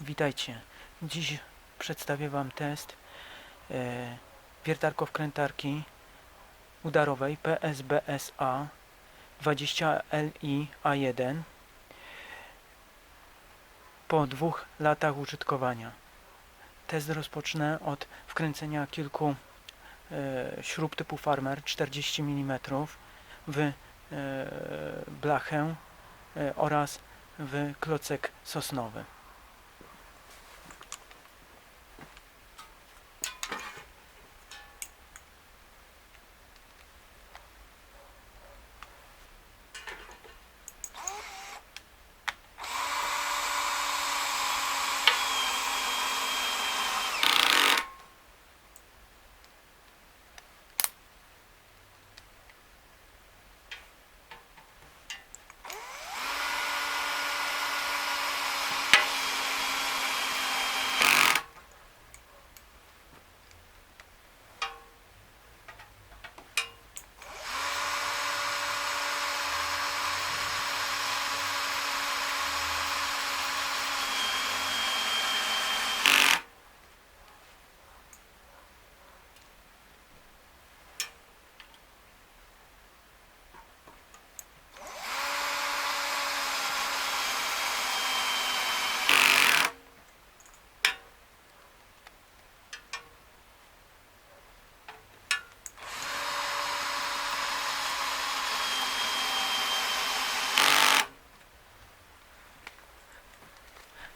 Witajcie. Dziś przedstawię Wam test e, wiertarko-wkrętarki udarowej PSBSA 20LI A1 po dwóch latach użytkowania. Test rozpocznę od wkręcenia kilku e, śrub typu farmer 40 mm w e, blachę e, oraz w klocek sosnowy.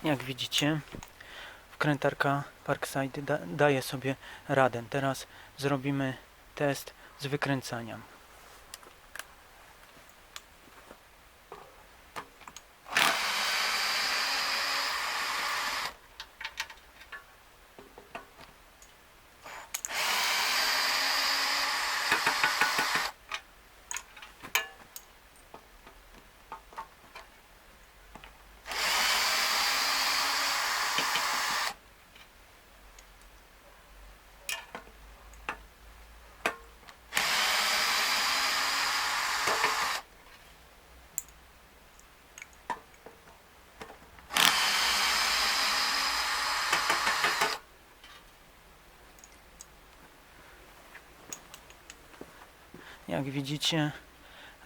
Jak widzicie, wkrętarka Parkside da, daje sobie radę. Teraz zrobimy test z wykręcaniem. Jak widzicie,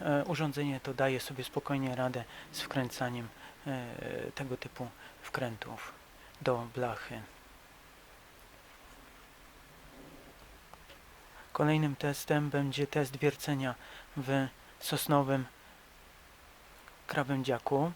e, urządzenie to daje sobie spokojnie radę z wkręcaniem e, tego typu wkrętów do blachy. Kolejnym testem będzie test wiercenia w sosnowym krawędziaku.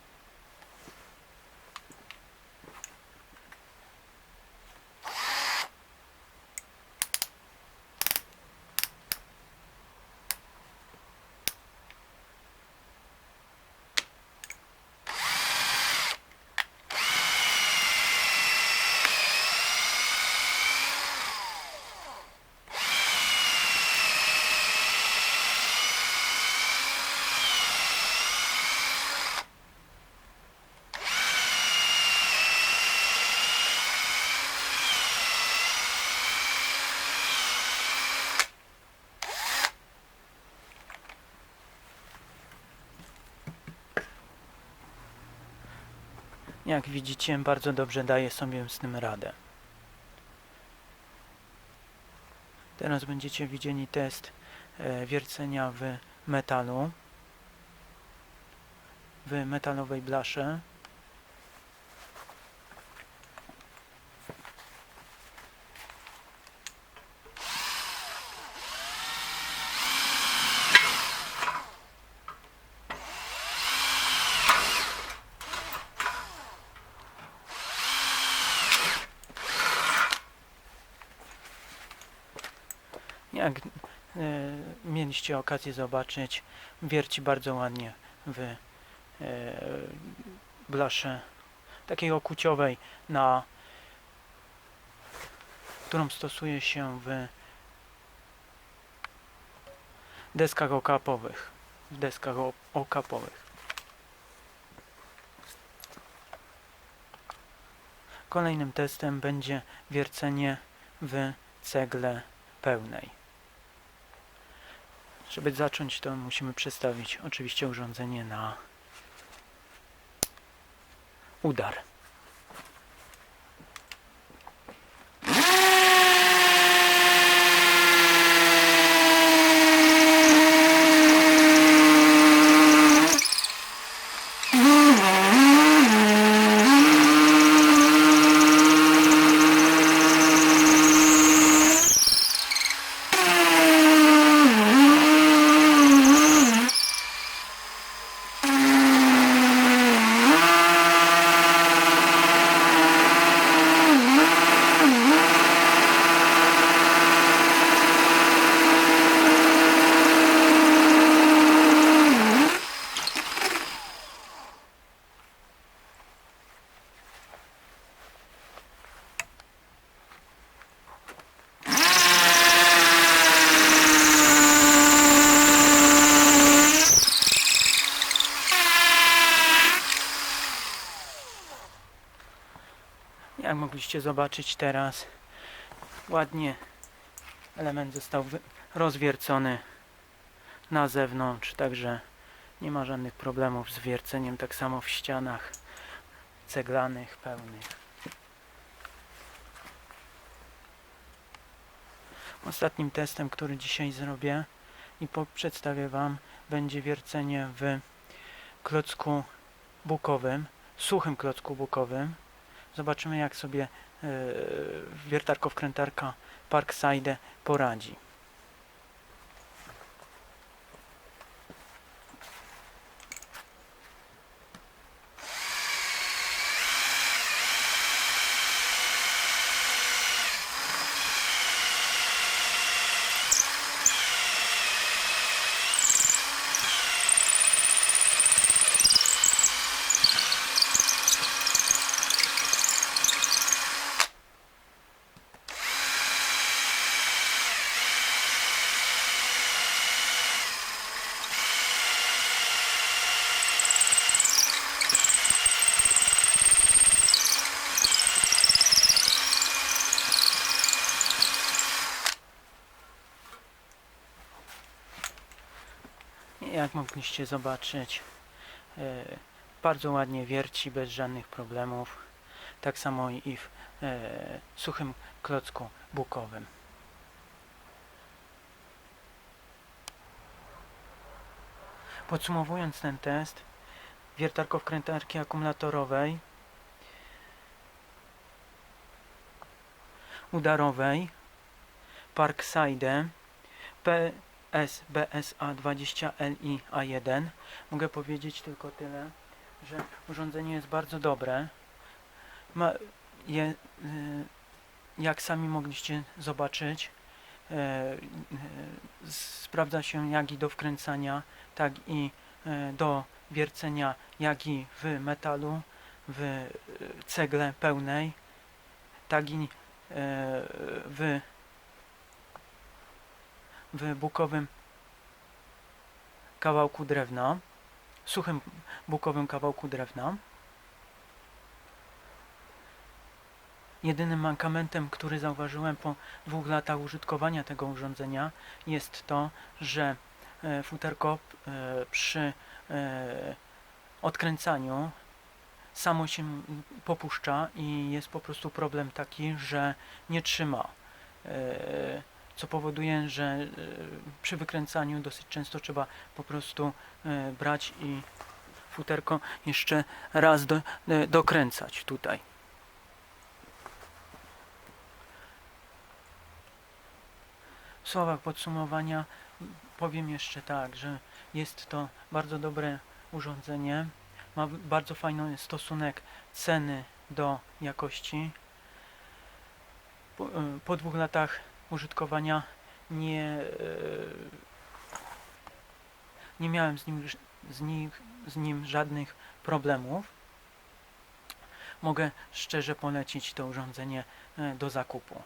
Jak widzicie, bardzo dobrze daje sobie z tym radę. Teraz będziecie widzieli test e, wiercenia w metalu, w metalowej blasze. Jak e, mieliście okazję zobaczyć, wierci bardzo ładnie w e, blasze takiej okuciowej, na którą stosuje się w deskach okapowych. W deskach okapowych. Kolejnym testem będzie wiercenie w cegle pełnej. Żeby zacząć, to musimy przestawić oczywiście urządzenie na udar. Mogliście zobaczyć teraz, ładnie element został rozwiercony na zewnątrz, także nie ma żadnych problemów z wierceniem, tak samo w ścianach ceglanych, pełnych. Ostatnim testem, który dzisiaj zrobię i przedstawię Wam, będzie wiercenie w klocku bukowym, suchym klocku bukowym. Zobaczymy jak sobie e, wiertarko-wkrętarka Parkside poradzi. Jak mogliście zobaczyć, e, bardzo ładnie wierci, bez żadnych problemów. Tak samo i w e, suchym klocku bukowym. Podsumowując ten test, wiertarkowkrętarki akumulatorowej, udarowej, Parkside, P SBSA20LIA1. Mogę powiedzieć tylko tyle, że urządzenie jest bardzo dobre. Ma, je, y, jak sami mogliście zobaczyć, y, y, sprawdza się jak i do wkręcania, tak i do wiercenia, jak i w metalu, w cegle pełnej, tak i w w bukowym kawałku drewna, suchym bukowym kawałku drewna. Jedynym mankamentem, który zauważyłem po dwóch latach użytkowania tego urządzenia jest to, że e, futerko e, przy e, odkręcaniu samo się popuszcza i jest po prostu problem taki, że nie trzyma. Co powoduje, że e, przy wykręcaniu dosyć często trzeba po prostu e, brać i futerko jeszcze raz do, e, dokręcać tutaj. W słowach podsumowania powiem jeszcze tak, że jest to bardzo dobre urządzenie, ma bardzo fajny stosunek ceny do jakości. Po, po dwóch latach użytkowania nie, e, nie miałem z nim, z, z nim żadnych problemów. Mogę szczerze polecić to urządzenie e, do zakupu.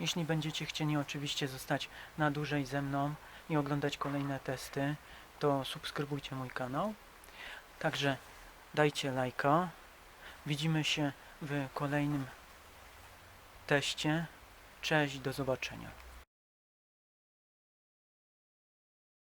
Jeśli będziecie chcieli oczywiście zostać na dłużej ze mną i oglądać kolejne testy, to subskrybujcie mój kanał. Także dajcie lajka. Widzimy się w kolejnym teście. Cześć, do zobaczenia.